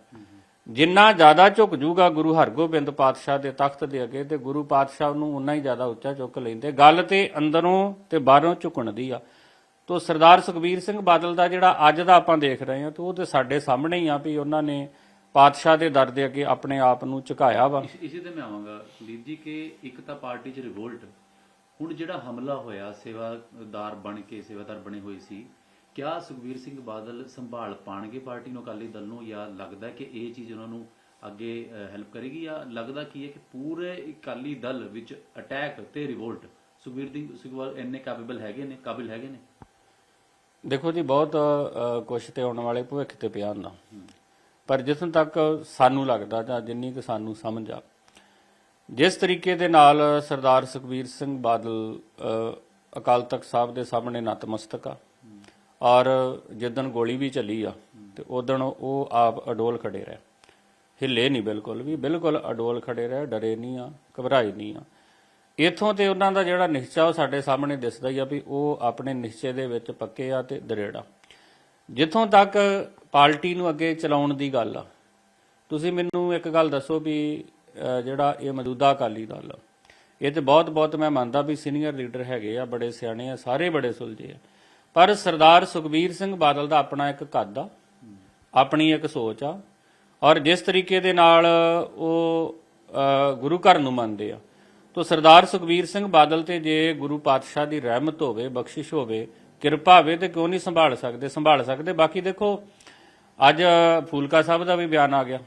ਜਿੰਨਾ ਜ਼ਿਆਦਾ ਝੁਕ ਜੂਗਾ ਗੁਰੂ ਹਰਗੋਬਿੰਦ ਪਾਤਸ਼ਾਹ ਦੇ ਤਖਤ ਦੇ ਅੱਗੇ ਤੇ ਗੁਰੂ ਪਾਤਸ਼ਾਹ ਨੂੰ ਉਨਾ ਹੀ ਜ਼ਿਆਦਾ ਉੱਚਾ ਚੁੱਕ ਲੈਂਦੇ। ਗੱਲ ਤੇ ਅੰਦਰੋਂ ਤੇ ਬਾਹਰੋਂ ਝੁਕਣ ਦੀ ਆ। ਤੋ ਸਰਦਾਰ ਸੁਖਬੀਰ ਸਿੰਘ ਬਾਦਲ ਦਾ ਜਿਹੜਾ ਅੱਜ ਦਾ ਆਪਾਂ ਦੇਖ ਰਹੇ ਹਾਂ, ਤੇ ਉਹ ਤੇ ਸਾਡੇ ਸਾਹਮਣੇ ਹੀ ਆ ਵੀ ਉਹਨਾਂ ਨੇ ਪਾਤਸ਼ਾਹ ਦੇ ਦਰ ਦੇ ਅੱਗੇ ਆਪਣੇ ਆਪ ਨੂੰ ਝੁਕਾਇਆ ਵਾ। ਇਸੇ ਤੇ ਮੈਂ ਆਵਾਂਗਾ। ਦੀਪ ਜੀ, ਕਿ ਇੱਕ ਤਾਂ ਪਾਰਟੀ 'ਚ ਰਿਵੋਲਟ ਹੁਣ ਜਿਹੜਾ ਹਮਲਾ ਹੋਇਆ ਸੇਵਾਦਾਰ ਬਣ ਕੇ ਸੇਵਾਦਾਰ ਬਣੇ ਹੋਏ ਸੀ ਕਿਆ ਸੁਖਬੀਰ ਸਿੰਘ ਬਾਦਲ ਸੰਭਾਲ ਪਾਣਗੇ ਪਾਰਟੀ ਨੂੰ ਅਕਾਲੀ ਦਲ ਨੂੰ ਜਾਂ ਲੱਗਦਾ ਕਿ ਇਹ ਚੀਜ਼ ਉਹਨਾਂ ਨੂੰ ਅੱਗੇ ਹੈਲਪ ਕਰੇਗੀ ਜਾਂ ਲੱਗਦਾ ਕੀ ਹੈ ਕਿ ਪੂਰੇ ਅਕਾਲੀ ਦਲ ਵਿੱਚ ਅਟੈਕ ਤੇ ਰਿਵੋਲਟ ਸੁਖਬੀਰ ਦੀ ਸੁਖਬੀਰ ਇੰਨੇ ਕਾਬਿਲ ਹੈਗੇ ਨੇ ਕਾਬਿਲ ਹੈਗੇ ਨੇ? ਦੇਖੋ ਜੀ ਬਹੁਤ ਕੁਛ ਤੇ ਆਉਣ ਵਾਲੇ ਭਵਿੱਖ ਤੇ ਪਿਆ ਹੁੰਦਾ। ਪਰ ਜਿੱਥੋਂ ਤੱਕ ਸਾਨੂੰ ਲੱਗਦਾ ਜਾਂ ਜਿੰਨੀ ਕਿ ਸਾਨੂੰ ਸਮਝ ਆ ਜਿਸ ਤਰੀਕੇ ਦੇ ਨਾਲ ਸਰਦਾਰ ਸੁਖਬੀਰ ਸਿੰਘ ਬਾਦਲ ਅਕਾਲ ਤਖਤ ਸਾਹਿਬ ਦੇ ਸਾਹਮਣੇ ਨਤਮਸਤਕ ਆ, ਔਰ ਜਿੱਦਣ ਗੋਲੀ ਵੀ ਚੱਲੀ ਆ, ਤੇ ਉਦਣ ਉਹ ਆਪ ਅਡੋਲ ਖੜੇ ਰਹੇ। ਹਿੱਲੇ ਨਹੀਂ ਬਿਲਕੁਲ ਵੀ, ਬਿਲਕੁਲ ਅਡੋਲ ਖੜੇ ਰਹੇ, ਡਰੇ ਨਹੀਂ ਆ, ਘਬਰਾਏ ਨਹੀਂ ਆ। ਇਥੋਂ ਤੇ ਉਹਨਾਂ ਦਾ ਜਿਹੜਾ ਨਿਸ਼ਚਾ ਉਹ ਸਾਡੇ ਸਾਹਮਣੇ ਦਿਸਦਾ ਹੀ ਆ ਵੀ ਉਹ ਆਪਣੇ ਨਿਸ਼ਚੇ ਦੇ ਵਿੱਚ ਪੱਕੇ ਆ ਤੇ ਦਰੇੜਾ ਜਿੱਥੋਂ ਤੱਕ ਪਾਰਟੀ ਨੂੰ ਅੱਗੇ ਚਲਾਉਣ ਦੀ ਗੱਲ ਆ, ਤੁਸੀਂ ਮੈਨੂੰ ਇੱਕ ਗੱਲ ਦੱਸੋ ਵੀ ਜਿਹੜਾ ਇਹ ਮੌਜੂਦਾ ਅਕਾਲੀ ਦਲ ਆ, ਇਹ ਤੇ ਬਹੁਤ ਬਹੁਤ ਮੈਂ ਮੰਨਦਾ ਵੀ ਸੀਨੀਅਰ ਲੀਡਰ ਹੈਗੇ ਆ ਬੜੇ ਸਿਆਣੇ ਆ ਸਾਰੇ ਬੜੇ ਸੁਲਝੇ ਆ। ਪਰ ਸਰਦਾਰ ਸੁਖਬੀਰ ਸਿੰਘ ਬਾਦਲ ਦਾ ਆਪਣਾ ਇੱਕ ਕੱਦ ਆ ਆਪਣੀ ਇੱਕ ਸੋਚ ਆ ਔਰ ਜਿਸ ਤਰੀਕੇ ਦੇ ਨਾਲ ਉਹ ਗੁਰੂ ਘਰ ਨੂੰ ਮੰਨਦੇ ਆ ਤੋ ਸਰਦਾਰ ਸੁਖਬੀਰ ਸਿੰਘ ਬਾਦਲ ਤੇ ਜੇ ਗੁਰੂ ਪਾਤਸ਼ਾਹ ਦੀ ਰਹਿਮਤ ਹੋਵੇ ਬਖਸ਼ਿਸ਼ ਹੋਵੇ ਕਿਰਪਾ ਹੋਵੇ ਤੇ ਕਿਉਂ ਨਹੀਂ ਸੰਭਾਲ ਸਕਦੇ? ਸੰਭਾਲ ਸਕਦੇ? ਬਾਕੀ ਦੇਖੋ ਅੱਜ ਫੂਲਕਾ ਸਾਹਿਬ ਦਾ ਵੀ ਬਿਆਨ ਆ ਗਿਆ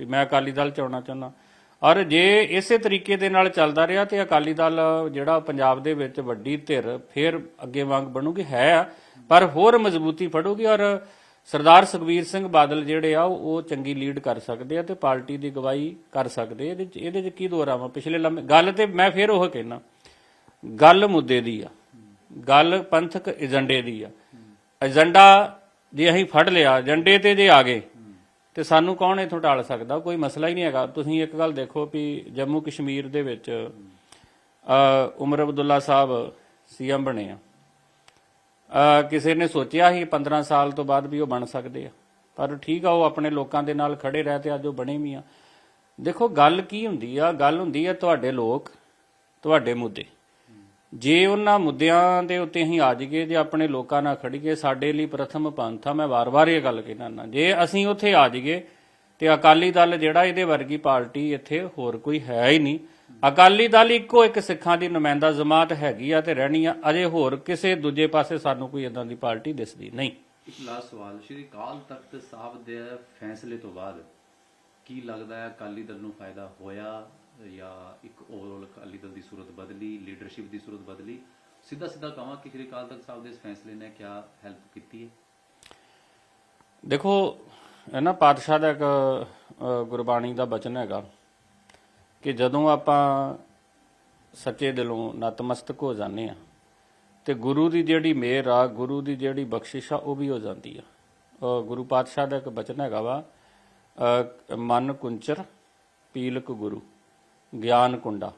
ਵੀ ਮੈਂ ਅਕਾਲੀ ਦਲ ਚ ਆਉਣਾ ਚਾਹੁੰਦਾ। ਔਰ ਜੇ ਇਸੇ ਤਰੀਕੇ ਦੇ ਨਾਲ ਚੱਲਦਾ ਰਿਹਾ ਤੇ ਅਕਾਲੀ ਦਲ ਜਿਹੜਾ ਪੰਜਾਬ ਦੇ ਵਿੱਚ ਵੱਡੀ ਧਿਰ ਫੇਰ ਅੱਗੇ ਵਾਂਗ ਬਣੂਗੀ ਹੈ ਆ, ਪਰ ਹੋਰ ਮਜ਼ਬੂਤੀ ਫੜੂਗੀ ਔਰ ਸਰਦਾਰ ਸੁਖਬੀਰ ਸਿੰਘ ਬਾਦਲ ਜਿਹੜੇ ਆ ਉਹ ਚੰਗੀ ਲੀਡ ਕਰ ਸਕਦੇ ਆ ਤੇ ਪਾਰਟੀ ਦੀ ਗਵਾਹੀ ਕਰ ਸਕਦੇ ਇਹਦੇ ਚ ਇਹਦੇ ਚ ਕੀ ਦੋਰਾ ਵਾ ਪਿਛਲੇ ਲੰਮੇ ਗੱਲ ਤੇ ਮੈਂ ਫੇਰ ਉਹ ਕਹਿਣਾ ਗੱਲ ਮੁੱਦੇ ਦੀ ਆ। ਗੱਲ ਪੰਥਕ ਏਜੰਡੇ ਦੀ ਆ। ਏਜੰਡਾ ਜੇ ਅਸੀਂ ਫੜ ਲਿਆ ਏਜੰਡੇ ਤੇ ਜੇ ਆ ਗਏ ਤੇ ਸਾਨੂੰ ਕੌਣ ਇਥੋਂ ਟਾਲ ਸਕਦਾ? ਕੋਈ ਮਸਲਾ ਹੀ ਨਹੀਂ ਹੈਗਾ। ਤੁਸੀਂ ਇੱਕ ਗੱਲ ਦੇਖੋ ਵੀ ਜੰਮੂ ਕਸ਼ਮੀਰ ਦੇ ਵਿੱਚ ਉਮਰ ਅਬਦੁੱਲਾ ਸਾਹਿਬ ਸੀਐਮ ਬਣੇ ਆ। ਕਿਸੇ ਨੇ ਸੋਚਿਆ ਸੀ 15 ਸਾਲ ਤੋਂ ਬਾਅਦ ਵੀ ਉਹ ਬਣ ਸਕਦੇ ਆ। ਪਰ ਠੀਕ ਆ, ਉਹ ਆਪਣੇ ਲੋਕਾਂ ਦੇ ਨਾਲ ਖੜੇ ਰਹੇ ਤੇ ਅੱਜ ਉਹ ਬਣੇ ਵੀ ਆ। ਦੇਖੋ, ਗੱਲ ਕੀ ਹੁੰਦੀ ਆ? ਗੱਲ ਹੁੰਦੀ ਆ ਤੁਹਾਡੇ ਲੋਕ, ਤੁਹਾਡੇ ਮੁੱਦੇ। ਜੇ ਉਹਨਾਂ ਮੁੱਦਿਆਂ ਦੇ ਉੱਤੇ ਅਸੀਂ ਆ ਜਾਈਏ ਜੇ ਆਪਣੇ ਲੋਕਾਂ ਨਾਲ ਖੜੀਏ, ਸਾਡੇ ਲਈ ਪ੍ਰਥਮ ਪੰਥ ਆ, ਮੈਂ ਵਾਰ-ਵਾਰ ਇਹ ਗੱਲ ਕਹਿਣਾ ਨਾ। ਜੇ ਅਸੀਂ ਉੱਥੇ ਆ ਜਾਈਏ ਤੇ ਅਕਾਲੀ ਦਲ ਜਿਹੜਾ ਇਹਦੇ ਵਰਗੀ ਪਾਰਟੀ ਇੱਥੇ ਹੋਰ ਕੋਈ ਹੈ ਹੀ ਨਹੀਂ। ਅਕਾਲੀ ਦਲ ਇੱਕੋ ਇੱਕ ਸਿੱਖਾਂ ਦੀ ਨੁਮਾਇੰਦਾ ਜਮਾਤ ਹੈਗੀ ਆ ਤੇ ਰਹਿਣੀ ਆ, ਅਜੇ ਹੋਰ ਕਿਸੇ ਦੂਜੇ ਪਾਸੇ ਸਾਨੂੰ ਕੋਈ ਇਦਾਂ ਦੀ ਪਾਰਟੀ ਦਿਸਦੀ ਨਹੀਂ। ਇੱਕ ਲਾਸਟ ਸਵਾਲ, ਸ਼੍ਰੀ ਅਕਾਲ ਤਖਤ ਸਾਹਿਬ ਦੇ ਫੈਸਲੇ ਤੋਂ ਬਾਅਦ ਕੀ ਲੱਗਦਾ ਹੈ ਅਕਾਲੀ ਦਲ ਨੂੰ ਫਾਇਦਾ ਹੋਇਆ ਜਾਂ ਇੱਕ ਓਵਰਆਲ ਅਕਾਲੀ ਦਲ ਦੀ ਸੂਰਤ ਬਦਲੀ ਲੀਡਰਸ਼ਿਪ ਦੀ ਸੂਰਤ ਬਦਲੀ ਸਿੱਧਾ ਸਿੱਧਾ ਕਹਾਂ ਕਿ ਸ਼੍ਰੀ ਅਕਾਲ ਤਖਤ ਸਾਹਿਬ ਦੇ ਇਸ ਫੈਸਲੇ ਨੇ ਕਿਆ ਹੈਲਪ ਕੀਤੀ ਹੈ? ਦੇਖੋ, ਇਹ ਨਾ ਪਾਤਸ਼ਾਹ ਦਾ ਇੱਕ ਗੁਰਬਾਣੀ ਦਾ ਬਚਨ ਹੈਗਾ ਕਿ ਜਦੋਂ ਆਪਾਂ ਸੱਚੇ ਦਿਲੋਂ ਨਤਮਸਤਕ ਹੋ ਜਾਂਦੇ ਆ ਤੇ ਗੁਰੂ ਦੀ ਜਿਹੜੀ ਮਿਹਰ ਆ, ਗੁਰੂ ਦੀ ਜਿਹੜੀ ਬਖਸ਼ਿਸ਼ ਆ, ਉਹ ਵੀ ਹੋ ਜਾਂਦੀ ਆ। ਗੁਰੂ ਪਾਤਸ਼ਾਹ ਦਾ ਇੱਕ ਬਚਨ ਹੈਗਾ ਵਾ ਮਨ ਕੁੰਚਰ, ਪੀਲਕ ਗੁਰੂ। ਗਿਆਨ ਕੁੰਡਾ।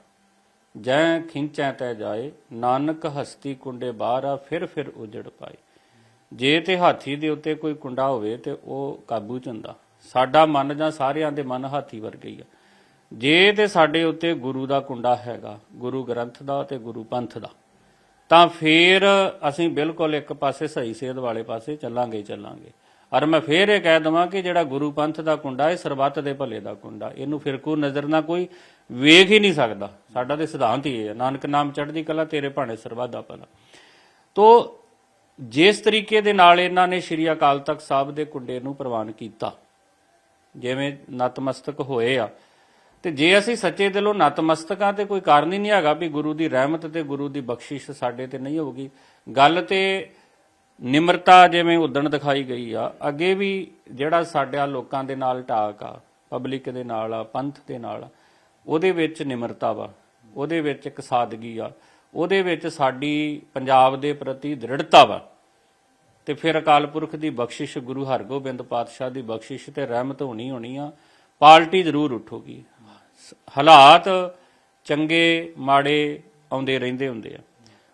ਜੈ ਖਿੰਚੈ ਤੈ ਜਾਏ, ਨਾਨਕ ਹਸਤੀ ਕੁੰਡੇ ਬਾਹਰ ਆ ਫਿਰ ਫਿਰ ਉਜੜ ਪਾਏ। ਜੇ ਤੇ ਹਾਥੀ ਦੇ ਉੱਤੇ ਕੋਈ ਕੁੰਡਾ ਹੋਵੇ ਤੇ ਉਹ ਕਾਬੂ ਚ ਹੁੰਦਾ। ਸਾਡਾ ਮਨ ਜਾਂ ਸਾਰਿਆਂ ਦੇ ਮਨ ਹਾਥੀ ਵਰਗੇ ਹੀ ਆ। ਜੇ ਤੇ ਸਾਡੇ ਉੱਤੇ ਗੁਰੂ ਦਾ ਕੁੰਡਾ ਹੈਗਾ, ਗੁਰੂ ਗ੍ਰੰਥ ਦਾ ਤੇ ਗੁਰੂ ਪੰਥ ਦਾ, ਤਾਂ ਫੇਰ ਅਸੀਂ ਬਿਲਕੁਲ ਇੱਕ ਪਾਸੇ ਸਹੀ ਸੇਧ ਵਾਲੇ ਪਾਸੇ ਚੱਲਾਂਗੇ ਚੱਲਾਂਗੇ। ਔਰ ਮੈਂ ਫੇਰ ਇਹ ਕਹਿ ਦਵਾਂ ਕਿ ਜਿਹੜਾ ਗੁਰੂ ਪੰਥ ਦਾ ਕੁੰਡਾ, ਇਹ ਸਰਬੱਤ ਦੇ ਭਲੇ ਦਾ ਕੁੰਡਾ। ਇਹਨੂੰ ਫਿਰ ਨਜ਼ਰ ਨਾ ਕੋਈ ਵੇਖ ਹੀ ਨਹੀਂ ਸਕਦਾ। ਸਾਡਾ ਤੇ ਸਿਧਾਂਤ ਹੀ ਹੈ। ਨਾਨਕ ਨਾਮ ਚੜ੍ਹਦੀ ਕਲਾ, ਤੇਰੇ ਭਾਣੇ ਸਰਬੱਤ ਦਾ ਭਲਾ। ਤੋ ਜਿਸ ਤਰੀਕੇ ਦੇ ਨਾਲ ਇਹਨਾਂ ਨੇ ਸ਼੍ਰੀ ਅਕਾਲ ਤਖਤ ਸਾਹਿਬ ਦੇ ਕੁੰਡੇ ਨੂੰ ਪ੍ਰਵਾਨ ਕੀਤਾ, ਜਿਵੇਂ ਨਤਮਸਤਕ ਹੋਏ ਆ, ਤੇ ਜੇ ਅਸੀਂ ਸੱਚੇ ਦਿਲੋਂ ਨਤਮਸਤਕਾਂ ਤੇ ਕੋਈ ਕਾਰਨ ਹੀ ਨਹੀਂ ਹੈਗਾ ਵੀ ਗੁਰੂ ਦੀ ਰਹਿਮਤ ਤੇ ਗੁਰੂ ਦੀ ਬਖਸ਼ਿਸ਼ ਸਾਡੇ ਤੇ ਨਹੀਂ ਹੋਊਗੀ। ਗੱਲ ਤੇ ਨਿਮਰਤਾ ਜਿਵੇਂ ਉਦਣ ਦਿਖਾਈ ਗਈ ਆ, ਅੱਗੇ ਵੀ ਜਿਹੜਾ ਸਾਡਿਆਂ ਲੋਕਾਂ ਦੇ ਨਾਲ ਟਾਕ ਆ ਪਬਲਿਕ ਦੇ ਨਾਲ ਆ, ਪੰਥ ਦੇ ਨਾਲ ਉਹਦੇ ਵਿੱਚ ਨਿਮਰਤਾ ਵਾ, ਉਹਦੇ ਵਿੱਚ ਇੱਕ ਸਾਦਗੀ ਆ, ਉਹਦੇ ਵਿੱਚ ਸਾਡੀ ਪੰਜਾਬ ਦੇ ਪ੍ਰਤੀ ਦ੍ਰਿੜਤਾ ਵਾ। ਤੇ ਫਿਰ ਅਕਾਲ ਪੁਰਖ ਦੀ ਬਖਸ਼ਿਸ਼ ਗੁਰੂ ਹਰਗੋਬਿੰਦ ਪਾਤਸ਼ਾਹ ਦੀ ਬਖਸ਼ਿਸ਼ ਤੇ ਰਹਿਮਤ ਹੋਣੀ ਹੋਣੀ ਆ ਪਾਰਟੀ ਜ਼ਰੂਰ ਉੱਠੂਗੀ। ਸ- ਹਾਲਾਤ ਚੰਗੇ, ਮਾੜੇ ਆਉਂਦੇ ਰਹਿੰਦੇ ਹੁੰਦੇ ਆ।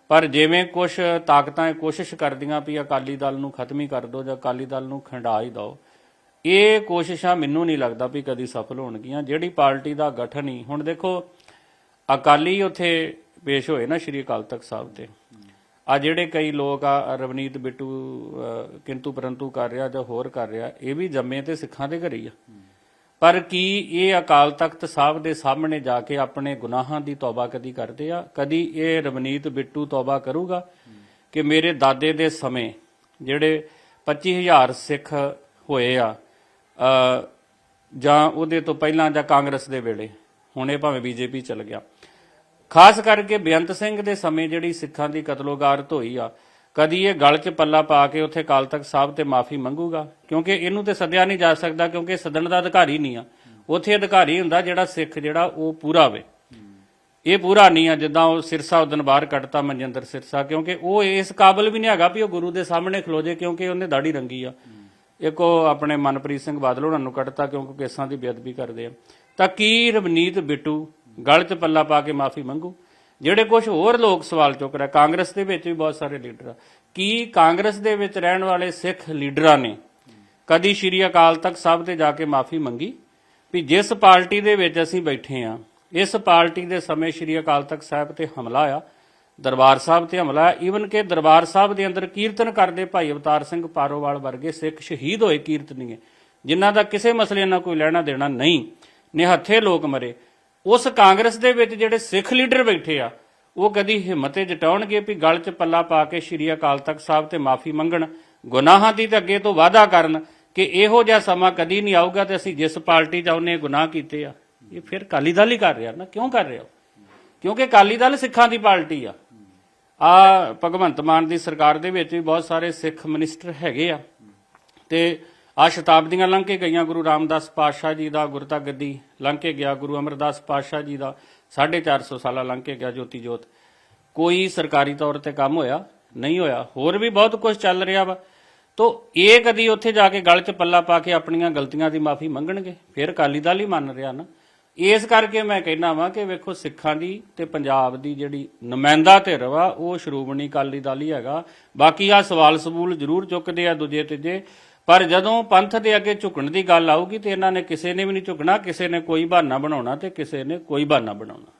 ਪਰ ਜਿਵੇਂ ਕੁਝ ਤਾਕਤਾਂ ਇਹ ਕੋਸ਼ਿਸ਼ ਕਰਦੀਆਂ ਵੀ ਅਕਾਲੀ ਦਲ ਨੂੰ ਖਤਮ ਹੀ ਕਰ ਦਿਓ ਜਾਂ ਅਕਾਲੀ ਦਲ ਨੂੰ ਖੰਡਾ ਹੀ ਦਿਓ, ਇਹ ਕੋਸ਼ਿਸ਼ਾਂ ਮੈਨੂੰ ਨਹੀਂ ਲੱਗਦਾ ਵੀ ਕਦੀ ਸਫਲ ਹੋਣਗੀਆਂ। ਜਿਹੜੀ ਪਾਰਟੀ ਦਾ ਗਠਨ ਹੀ ਹੁਣ ਦੇਖੋ, ਅਕਾਲੀ ਉੱਥੇ ਪੇਸ਼ ਹੋਏ ਨਾ ਸ਼੍ਰੀ ਅਕਾਲ ਤਖਤ ਸਾਹਿਬ ਤੇ। ਆ ਜਿਹੜੇ ਕਈ ਲੋਕ ਆ, ਰਵਨੀਤ ਬਿੱਟੂ ਕਿੰਤੂ ਪਰੰਤੂ ਕਰ ਰਿਹਾ ਜਾਂ ਹੋਰ ਕਰ ਰਿਹਾ, ਇਹ ਵੀ ਜੰਮੇ ਤੇ ਸਿੱਖਾਂ ਦੇ ਘਰੇ ਹੀ ਆ। ਪਰ ਕੀ ਇਹ ਅਕਾਲ ਤਖਤ ਸਾਹਿਬ ਦੇ ਸਾਹਮਣੇ ਜਾ ਕੇ ਆਪਣੇ ਗੁਨਾਹਾਂ ਦੀ ਤੌਬਾ ਕਦੀ ਕਰਦੇ ਆ? ਕਦੀ ਇਹ ਰਵਨੀਤ ਬਿੱਟੂ ਤੌਬਾ ਕਰੂਗਾ ਕਿ ਮੇਰੇ ਦਾਦੇ ਦੇ ਸਮੇਂ ਜਿਹੜੇ 25000 ਸਿੱਖ ਹੋਏ ਆ ਜਾਂ ਉਹਦੇ ਤੋਂ ਪਹਿਲਾਂ ਜਾਂ ਕਾਂਗਰਸ ਦੇ ਵੇਲੇ, ਹੁਣੇ ਭਾਵੇਂ ਬੀਜੇਪੀ ਚੱਲ ਗਿਆ। ਖਾਸ ਕਰਕੇ ਬੇਅੰਤ ਸਿੰਘ ਦੇ ਸਮੇਂ ਜਿਹੜੀ ਸਿੱਖਾਂ ਦੀ ਕਤਲੋਗਾਰਤ ਹੋਈ ਆ ਕਦੀ ਇਹ ਗਲ 'ਚ ਪੱਲਾ ਪਾ ਕੇ ਉੱਥੇ ਕਾਲ ਤਖਤ ਸਾਹਿਬ ਤੇ ਮਾਫੀ ਮੰਗੂਗਾ? ਕਿਉਂਕਿ ਇਹਨੂੰ ਤੇ ਸੱਦਿਆ ਨਹੀਂ ਜਾ ਸਕਦਾ, ਕਿਉਂਕਿ ਇਹ ਸੱਦਣ ਦਾ ਅਧਿਕਾਰੀ ਨਹੀਂ ਆ। ਉੱਥੇ ਅਧਿਕਾਰੀ ਹੁੰਦਾ ਜਿਹੜਾ ਸਿੱਖ ਜਿਹੜਾ ਉਹ ਪੂਰਾ ਹੋਵੇ। ਇਹ ਪੂਰਾ ਨਹੀਂ ਆ, ਜਿੱਦਾਂ ਉਹ ਸਿਰਸਾ ਉਦਨ ਬਾਹਰ ਕੱਢਤਾ, ਮਨਜਿੰਦਰ ਸਿਰਸਾ, ਕਿਉਂਕਿ ਉਹ ਇਸ ਕਾਬਲ ਵੀ ਨਹੀਂ ਹੈਗਾ ਵੀ ਉਹ ਗੁਰੂ ਦੇ ਸਾਹਮਣੇ ਖਲੋ ਜੇ, ਕਿਉਂਕਿ ਉਹਨੇ ਦਾੜੀ ਰੰਗੀ ਆ। ਇੱਕ ਉਹ ਆਪਣੇ ਮਨਪ੍ਰੀਤ ਸਿੰਘ ਬਾਦਲ ਉਹਨਾਂ ਨੂੰ ਕੱਢਤਾ, ਕਿਉਂਕਿ ਕੇਸਾਂ ਦੀ ਬੇਅਦਬੀ ਕਰਦੇ ਆ। ਤਾਂ ਕੀ ਰਵਨੀਤ ਬਿੱਟੂ ਗਲ 'ਚ ਪੱਲਾ ਪਾ ਕੇ ਮਾਫੀ ਮੰਗੂ? ਜਿਹੜੇ ਕੁਝ ਹੋਰ ਲੋਕ ਸਵਾਲ ਚੁੱਕ ਰਹੇ, ਕਾਂਗਰਸ ਦੇ ਵਿੱਚ ਵੀ ਬਹੁਤ ਸਾਰੇ ਲੀਡਰ ਆ। ਕੀ ਕਾਂਗਰਸ ਦੇ ਵਿੱਚ ਰਹਿਣ ਵਾਲੇ ਸਿੱਖ ਲੀਡਰਾਂ ਨੇ ਕਦੀ ਸ਼੍ਰੀ ਅਕਾਲ ਤਖਤ ਸਾਹਿਬ ਤੇ ਜਾ ਕੇ ਮਾਫੀ ਮੰਗੀ? ਵੀ ਜਿਸ ਪਾਰਟੀ ਦੇ ਵਿੱਚ ਅਸੀਂ ਬੈਠੇ ਆ, ਇਸ ਪਾਰਟੀ ਦੇ ਸਮੇਂ ਸ਼੍ਰੀ ਅਕਾਲ ਤਖਤ ਸਾਹਿਬ ਤੇ ਹਮਲਾ ਆ, ਦਰਬਾਰ ਸਾਹਿਬ ਤੇ ਹਮਲਾ ਈਵਨ ਕਿ ਦਰਬਾਰ ਸਾਹਿਬ ਦੇ ਅੰਦਰ ਕੀਰਤਨ ਕਰਦੇ ਭਾਈ ਅਵਤਾਰ ਸਿੰਘ ਪਾਰੋਵਾਲ ਵਰਗੇ ਸਿੱਖ ਸ਼ਹੀਦ ਹੋਏ ਕੀਰਤਨੀਏ, ਜਿਨ੍ਹਾਂ ਦਾ ਕਿਸੇ ਮਸਲੇ ਨਾਲ ਕੋਈ ਲੈਣਾ ਦੇਣਾ ਨਹੀਂ, ਨਿਹੱਥੇ ਲੋਕ ਮਰੇ। ਉਸ ਕਾਂਗਰਸ ਦੇ ਵਿੱਚ ਜਿਹੜੇ ਸਿੱਖ ਲੀਡਰ ਬੈਠੇ ਆ, ਉਹ ਕਦੀ ਹਿੰਮਤੇ ਜਟਾਉਣਗੇ ਵੀ ਗਲ 'ਚ ਪੱਲਾ ਪਾ ਕੇ ਸ਼੍ਰੀ ਅਕਾਲ ਤਖਤ ਸਾਹਿਬ ਤੇ ਮਾਫੀ ਮੰਗਣ, ਗੁਨਾਹਾਂ ਦੀ ਤੇ ਅੱਗੇ ਤੋਂ ਵਾਅਦਾ ਕਰਨ ਕਿ ਇਹੋ ਜਿਹਾ ਸਮਾਂ ਕਦੀ ਨਹੀਂ ਆਊਗਾ ਤੇ ਅਸੀਂ ਜਿਸ ਪਾਰਟੀ 'ਚ ਆਉਨੇ ਗੁਨਾਹ ਕੀਤੇ ਆ। ਇਹ ਫਿਰ ਕਾਲੀ ਦਲ ਹੀ ਕਰ ਰਿਹਾ ਨਾ, ਕਿਉਂ ਕਰ ਰਿਹਾ ਕਿਉਂਕਿ ਕਾਲੀ ਦਲ ਸਿੱਖਾਂ ਦੀ ਪਾਰਟੀ ਆ। ਆ ਭਗਵੰਤ ਮਾਨ ਦੀ ਸਰਕਾਰ ਦੇ ਵਿੱਚ ਵੀ ਬਹੁਤ ਸਾਰੇ ਸਿੱਖ ਮਿਨਿਸਟਰ ਹੈਗੇ ਆ। ਤੇ ਆ ਸ਼ਤਾਬਦੀਆਂ ਲੰਘ ਕੇ ਗਈਆਂ ਗੁਰੂ ਰਾਮਦਾਸ ਪਾਤਸ਼ਾਹ ਜੀ ਦਾ ਗੁਰਤਾ ਗੱਦੀ ਲੰਘ ਕੇ ਗਿਆ ਗੁਰੂ ਅਮਰਦਾਸ ਪਾਤਸ਼ਾਹ ਜੀ ਦਾ 450 ਸਾਲਾ ਲੰਘ ਕੇ ਗਿਆ ਜੋਤੀ ਜੋਤ। ਕੋਈ ਸਰਕਾਰੀ ਤੌਰ ਤੇ ਕੰਮ ਹੋਇਆ? ਨਹੀਂ ਹੋਇਆ। ਹੋਰ ਵੀ ਬਹੁਤ ਕੁਝ ਚੱਲ ਰਿਹਾ ਵਾ। ਤੋ ਇਹ ਕਦੀ ਉੱਥੇ ਜਾ ਕੇ ਗਲ 'ਚ ਪੱਲਾ ਪਾ ਕੇ ਆਪਣੀਆਂ ਗਲਤੀਆਂ ਦੀ ਮਾਫੀ ਮੰਗਣਗੇ? ਫਿਰ ਅਕਾਲੀ ਦਲ ਹੀ ਮੰਨ ਰਿਹਾ ਨਾ। ਇਸ ਕਰਕੇ ਮੈਂ ਕਹਿਣਾ ਵਾਂ ਕਿ ਵੇਖੋ ਸਿੱਖਾਂ ਦੀ ਤੇ ਪੰਜਾਬ ਦੀ ਜਿਹੜੀ ਨੁਮਾਇੰਦਾ ਧਿਰ ਵਾ, ਉਹ ਸ਼੍ਰੋਮਣੀ ਅਕਾਲੀ ਦਲ ਹੀ ਹੈਗਾ। ਬਾਕੀ ਆ ਸਵਾਲ ਸਬੂਲ ਜ਼ਰੂਰ ਚੁੱਕਦੇ ਆ ਦੂਜੇ ਤੀਜੇ ਪਰ ਜਦੋਂ ਪੰਥ ਦੇ ਅੱਗੇ ਝੁਕਣ ਦੀ ਗੱਲ ਆਊਗੀ ਤੇ ਇਹਨਾਂ ਨੇ ਕਿਸੇ ਨੇ ਵੀ ਨਹੀਂ ਝੁਕਣਾ, ਕਿਸੇ ਨੇ ਕੋਈ ਬਹਾਨਾ ਬਣਾਉਣਾ ਤੇ ਕਿਸੇ ਨੇ ਕੋਈ ਬਹਾਨਾ ਬਣਾਉਣਾ।